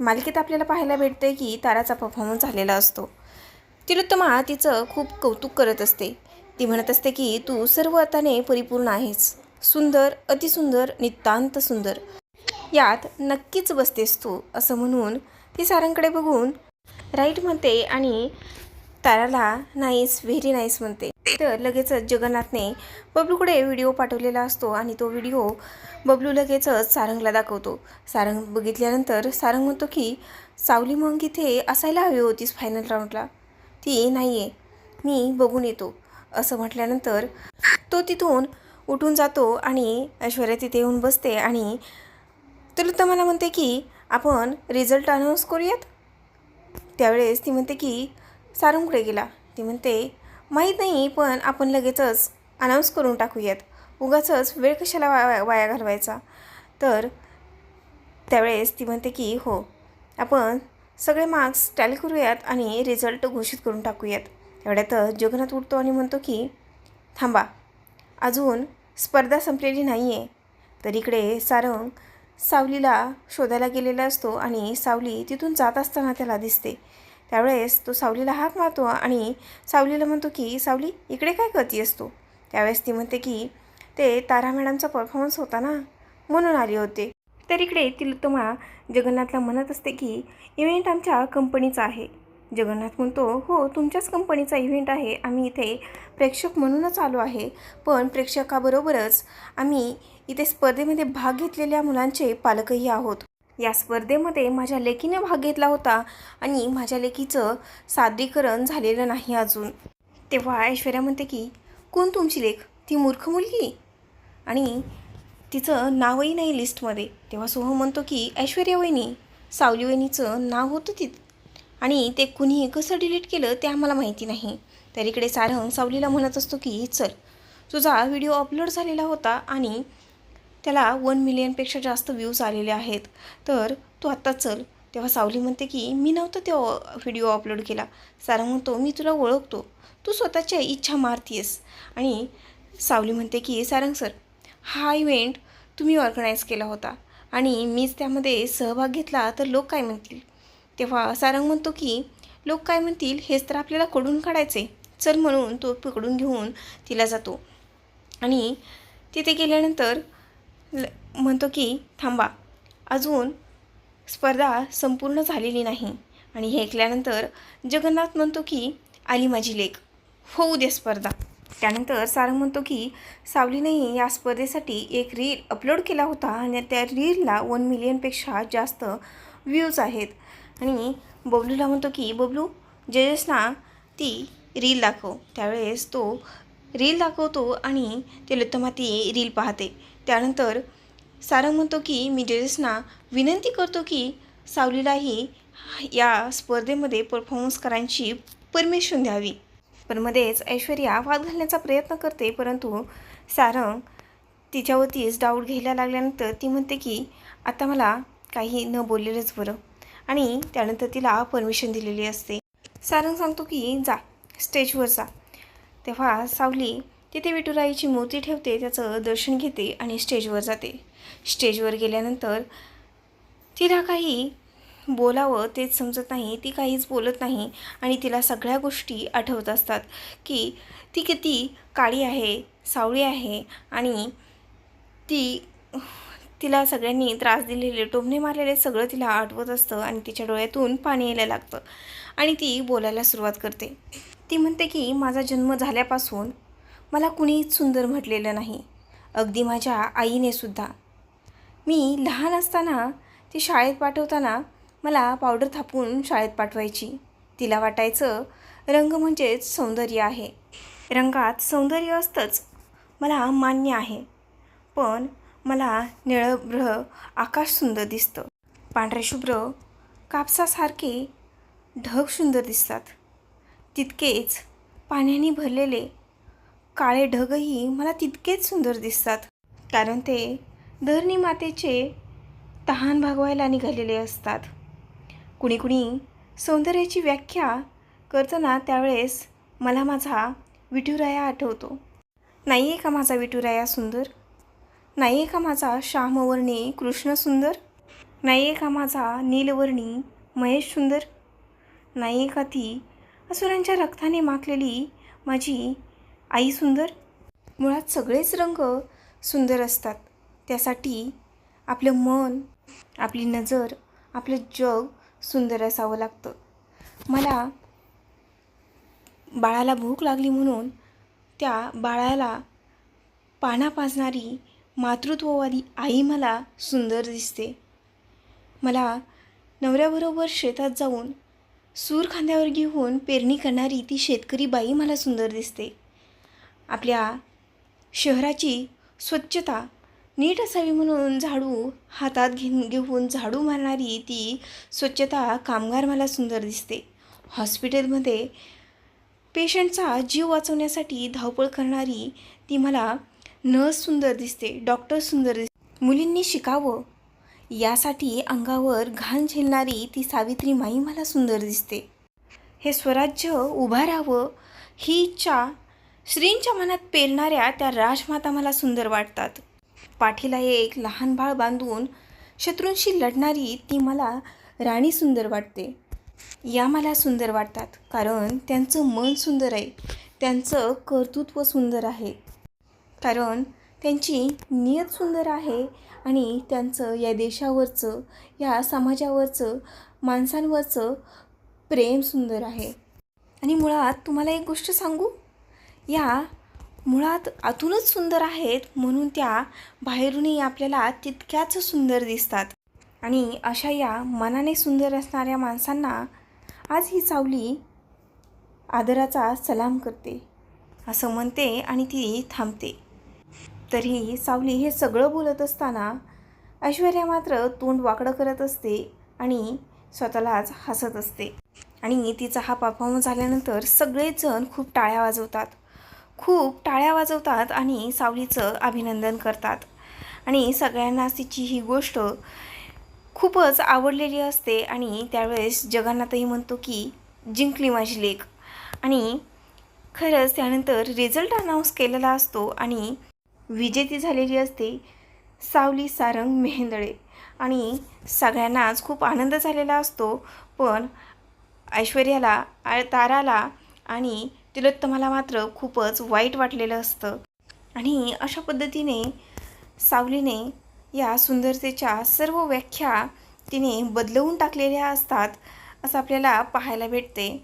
मालिकेत आपल्याला पाहायला भेटते की ताराचा परफॉर्मन्स झालेला असतो. तिलोत्तमा तिचं खूप कौतुक करत असते. ती म्हणत असते की तू सर्व अर्थाने परिपूर्ण आहेस. सुंदर अतिसुंदर नितांत सुंदर. यात नक्कीच बसतेस तू असं म्हणून ती सारांकडे बघून राईट म्हणते आणि ताराला नाईस व्हेरी नाईस म्हणते. तर लगेचच जगन्नाथने बबलूकडे व्हिडिओ पाठवलेला असतो आणि तो व्हिडिओ बबलू लगेचच सारंगला दाखवतो. सारंग बघितल्यानंतर सारंग म्हणतो की सावली मग इथे असायला हवी होतीस फायनल राऊंडला ती नाही आहे मी बघून येतो. असं म्हटल्यानंतर तो तिथून उठून जातो आणि ऐश्वर्या तिथे येऊन बसते आणि तर मला म्हणते की आपण रिझल्ट अनाऊन्स करूयात? त्यावेळेस ती म्हणते की सारंगकडे गेला. ती म्हणते माहीत नाही पण आपण लगेचच अनाऊन्स करून टाकूयात. उगाचच वेळ कशाला वाया वाया घालवायचा? तर त्यावेळेस ती म्हणते की हो आपण सगळे मार्क्स टॅली करूयात आणि रिझल्ट घोषित करून टाकूयात. एवढ्यातच जगन्नाथ उठतो आणि म्हणतो की थांबा अजून स्पर्धा संपलेली नाही आहे तर इकडे सारंग सावलीला शोधायला गेलेला असतो आणि सावली तिथून जात असताना त्याला दिसते. त्यावेळेस तो सावलीला हाक मारतो आणि सावलीला म्हणतो की सावली इकडे काय करती असतो त्यावेळेस ती म्हणते की ते तारा मॅडमचा परफॉर्मन्स होता ना म्हणून आले होते. तर इकडे तिलोत्तमा जगन्नाथला म्हणत असते की इव्हेंट आमच्या कंपनीचा आहे. जगन्नाथ म्हणतो हो तुमच्याच कंपनीचा इव्हेंट आहे. आम्ही इथे प्रेक्षक म्हणूनच आलो आहे. पण प्रेक्षकाबरोबरच आम्ही इथे स्पर्धेमध्ये भाग घेतलेल्या मुलांचे पालकही आहोत. या स्पर्धेमध्ये माझ्या लेकीने भाग घेतला होता आणि माझ्या लेकीचं सादरीकरण झालेलं नाही अजून. तेव्हा ऐश्वर्या म्हणते की कोण तुमची लेख? ती मूर्ख मुलगी? आणि तिचं नावही नाही लिस्टमध्ये. तेव्हा सोहम म्हणतो की ऐश्वर्या वहिनी सावली वहिनीचं नाव होतं तिथं आणि ते कुणीही कसं डिलीट केलं ते आम्हाला माहिती नाही. तर इकडे सारंग सावलीला म्हणत असतो की चल तुझा व्हिडिओ अपलोड झालेला होता आणि त्याला वन मिलियनपेक्षा जास्त व्ह्यूज आलेले आहेत. तर तू आत्ता चल. तेव्हा सावली म्हणते की मी नव्हतं तो व्हिडिओ अपलोड केला. सारंग म्हणतो मी तुला ओळखतो. तू स्वतःच्या इच्छा मारतीयस. आणि सावली म्हणते की सारंग सर हा इव्हेंट तुम्ही ऑर्गनाईज केला होता. आणि मीच त्यामध्ये सहभाग घेतला तर लोक काय म्हणतील? तेव्हा सारंग म्हणतो की लोक काय म्हणतील? हेच तर आपल्याला कडून काढायचे चल म्हणून तो पकडून घेऊन तिला जातो. आणि तिथे गेल्यानंतर ल म्हणतो की थांबा. अजून स्पर्धा संपूर्ण झालेली नाही. आणि हे ऐकल्यानंतर जगन्नाथ म्हणतो की आली माझी लेख. होऊ दे स्पर्धा. त्यानंतर सारंग म्हणतो की सावलीनेही या स्पर्धेसाठी एक रील अपलोड केला होता आणि त्या रीलला वन मिलियनपेक्षा जास्त व्ह्यूज आहेत. आणि बबलूला म्हणतो की बबलू जजेसना ती रील दाखव. त्यावेळेस तो रील दाखवतो आणि तिलोत्तमा ती रील पाहते. त्यानंतर सारंग म्हणतो की मी जजेसना विनंती करतो की सावलीलाही या स्पर्धेमध्ये परफॉर्मन्स करायची परमिशन द्यावी. पण मध्येच ऐश्वर्या वाद घालण्याचा प्रयत्न करते परंतु सारंग तिच्यावरतीच डाऊट घ्यायला लागल्यानंतर ती म्हणते की आता मला काही न बोललेलंच बरं. आणि त्यानंतर तिला परमिशन दिलेली असते. सारंग सांगतो की जा स्टेजवर जा. तेव्हा सावली तिथे विठुराईची मूर्ती ठेवते त्याचं दर्शन घेते आणि स्टेजवर जाते. स्टेजवर गेल्यानंतर तिला काही बोलावं तेच समजत नाही ती काहीच बोलत नाही आणि तिला सगळ्या गोष्टी आठवत असतात की ती किती काळी आहे सावळी आहे आणि ती तिला सगळ्यांनी त्रास दिलेले टोमणे मारलेले सगळं तिला आठवत असतं आणि तिच्या डोळ्यातून पाणी यायला लागतं आणि ती बोलायला सुरुवात करते. ती म्हणते की माझा जन्म झाल्यापासून मला कुणीच सुंदर म्हटलेलं नाही अगदी माझ्या आईने सुद्धा. मी लहान असताना ती शाळेत पाठवताना मला पावडर थापून शाळेत पाठवायची. तिला वाटायचं रंग म्हणजेच सौंदर्य आहे. रंगात सौंदर्य असतंच मला मान्य आहे. पण मला निळभ्र आकाश सुंदर दिसतं. पांढरे शुभ्र कापसासारखे ढग सुंदर दिसतात. तितकेच पाण्याने भरलेले काळे ढगही मला तितकेच सुंदर दिसतात. कारण ते धरणी मातेचे तहान भागवायला निघालेले असतात. कुणी कुणी सौंदर्याची व्याख्या करताना त्यावेळेस मला माझा विठुराया आठवतो. नाही आहे का माझा विठुराया सुंदर? नाही आहे का माझा श्यामवर्णी कृष्ण सुंदर? नाही एका माझा नीलवर्णी महेश सुंदर? नाही एका ती असुरांच्या रक्ताने माखलेली माझी आई सुंदर. मुळात सगळेच रंग सुंदर असतात. त्यासाठी आपलं मन आपली नजर आपलं जग सुंदर असावं लागतं. मला बाळाला भूक लागली म्हणून त्या बाळाला पाना पाजणारी मातृत्ववादी आई मला सुंदर दिसते. मला नवऱ्याबरोबर शेतात जाऊन सूर खांद्यावर घेऊन पेरणी करणारी ती शेतकरी बाई मला सुंदर दिसते. आपल्या शहराची स्वच्छता नीट असावी म्हणून झाडू हातात घेऊन घेऊन झाडू मारणारी ती स्वच्छता कामगार मला सुंदर दिसते. हॉस्पिटलमध्ये पेशंटचा जीव वाचवण्यासाठी धावपळ करणारी ती मला नर्स सुंदर दिसते डॉक्टर सुंदर दिसते. मुलींनी शिकावं यासाठी अंगावर घाण झेलणारी ती सावित्री माई मला सुंदर दिसते. हे स्वराज्य उभा राहावं ही इच्छा श्रींच्या मनात पेरणाऱ्या त्या राजमाता मला सुंदर वाटतात. पाठीला एक लहान बाळ बांधून शत्रूंशी लढणारी ती मला राणी सुंदर वाटते. या मला सुंदर वाटतात कारण त्यांचं मन सुंदर आहे त्यांचं कर्तृत्व सुंदर आहे. कारण त्यांची नियत सुंदर आहे आणि त्यांचं या देशावरचं या समाजावरचं माणसांवरचं प्रेम सुंदर आहे. आणि मुळात तुम्हाला एक गोष्ट सांगू? या मुळात आतूनच सुंदर आहेत म्हणून त्या बाहेरूनही आपल्याला तितक्याच सुंदर दिसतात. आणि अशा या मनाने सुंदर असणाऱ्या माणसांना आज ही सावली आदराचा सलाम करते. असं म्हणते आणि ती थांबते. तरीही सावली हे सगळं बोलत असताना ऐश्वर्या मात्र तोंड वाकडं करत असते आणि स्वतःलाच हसत असते. आणि तिचा हा परफॉर्मन्स झाल्यानंतर सगळेजण खूप टाळ्या वाजवतात. खूप टाळ्या वाजवतात आणि सावलीचं अभिनंदन करतात. आणि सगळ्यांनाच तिची ही गोष्ट खूपच आवडलेली असते आणि त्यावेळेस जगन्नाथही म्हणतो की जिंकली माझी लेख. आणि खरंच त्यानंतर रिझल्ट अनाऊन्स केलेला असतो आणि विजेती झालेली असते सावली सारंग मेहेंदळे. आणि सगळ्यांनाच खूप आनंद झालेला असतो. पण ऐश्वर्याला ताराला आणि तिलोत्तमाला मात्र खूपच वाईट वाटलेलं असतं. आणि अशा पद्धतीने सावलीने या सुंदरतेच्या सर्व व्याख्या तिने बदलवून टाकलेल्या असतात असं आपल्याला पाहायला भेटते.